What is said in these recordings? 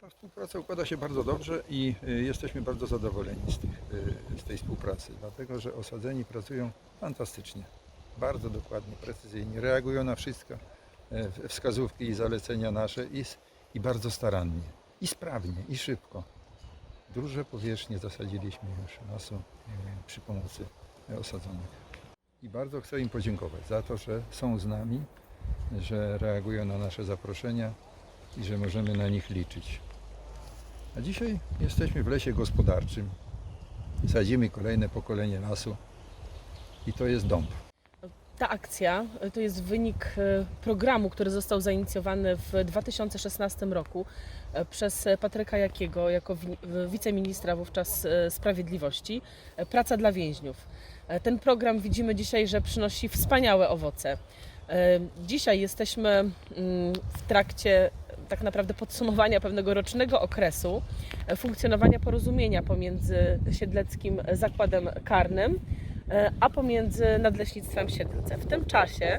Ta współpraca układa się bardzo dobrze i y, jesteśmy bardzo zadowoleni z, tych, y, z tej współpracy, dlatego że osadzeni pracują fantastycznie, bardzo dokładnie, precyzyjnie, reagują na wszystko, e, wskazówki i zalecenia nasze i, i bardzo starannie, i sprawnie, i szybko. Duże powierzchnie zasadziliśmy już lasu y, przy pomocy e, osadzonych. I bardzo chcę im podziękować za to, że są z nami, że reagują na nasze zaproszenia i że możemy na nich liczyć. A dzisiaj jesteśmy w lesie gospodarczym. Sadzimy kolejne pokolenie lasu i to jest dąb. Ta akcja to jest wynik y, programu, który został zainicjowany w 2016 roku y, przez Patryka Jakiego jako wi- wiceministra wówczas sprawiedliwości Praca dla więźniów. Ten program widzimy dzisiaj, że przynosi wspaniałe owoce. Dzisiaj jesteśmy mm, w trakcie tak naprawdę podsumowania pewnego rocznego okresu y, funkcjonowania porozumienia pomiędzy Siedleckim Zakładem Karnym e, a pomiędzy Nadleśnictwem Siedlce. W tym czasie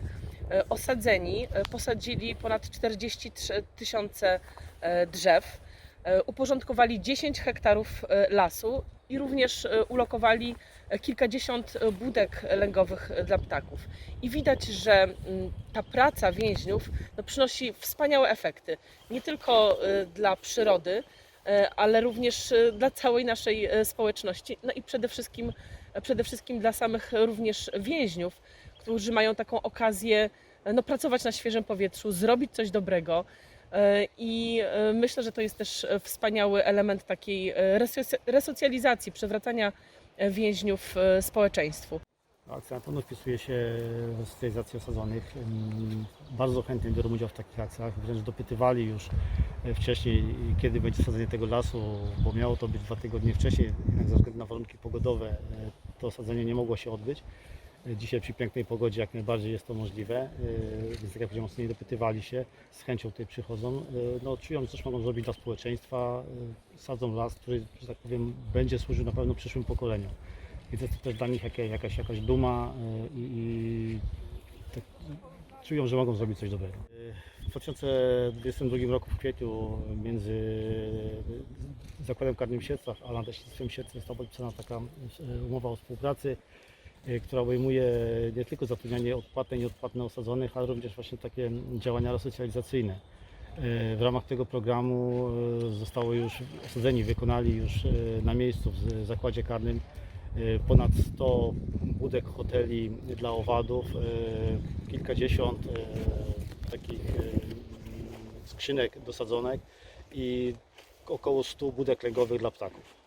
e, osadzeni e, posadzili ponad 43 tysiące e, drzew, e, uporządkowali 10 hektarów e, lasu i również e, ulokowali e, kilkadziesiąt e, budek lęgowych dla ptaków. I widać, że mm, ta praca więźniów no, przynosi wspaniałe efekty. Nie tylko dla przyrody, ale również dla całej naszej społeczności. No i przede wszystkim przede wszystkim dla samych również więźniów, którzy mają taką okazję no, pracować na świeżym powietrzu, zrobić coś dobrego. E, I e, myślę, że to jest też e, wspaniały element takiej resoc- resocjalizacji, przywracania więźniów społeczeństwu. Akcja na pewno wpisuje się w resocjalizację osadzonych. Mm, Bardzo chętnie biorą udział w takich akcjach. Wręcz dopytywali już wcześniej, kiedy będzie sadzenie tego lasu, bo miało to być dwa tygodnie wcześniej. Jednak ze względu na warunki pogodowe to sadzenie nie mogło się odbyć. Dzisiaj przy pięknej pogodzie jak najbardziej jest to możliwe, e, więc tak jak powiedziałem, mocniej dopytywali się, z chęcią tutaj przychodzą. E, No, czują, coś mogą zrobić dla społeczeństwa, e, sadzą las, który, że tak powiem, będzie służył na pewno przyszłym pokoleniom. Więc jest to też dla nich jaka- jakaś, jakaś duma y, i, i tak, czują, że mogą zrobić coś dobrego. Y, W 2022 roku w kwietniu między Zakładem Karnym Siedlcach a Nadleśnictwem Siedlce została podpisana taka y, umowa o współpracy, y, która obejmuje nie tylko zatrudnianie odpłatne i nieodpłatne osadzonych, ale również właśnie takie działania resocjalizacyjne. Y, W ramach tego programu y, zostało już osadzeni, wykonali już y, na miejscu w zakładzie karnym y, ponad 100 budek hoteli dla owadów, y, kilkadziesiąt y, takich y, skrzynek dosadzonek i około 100 budek lęgowych dla ptaków.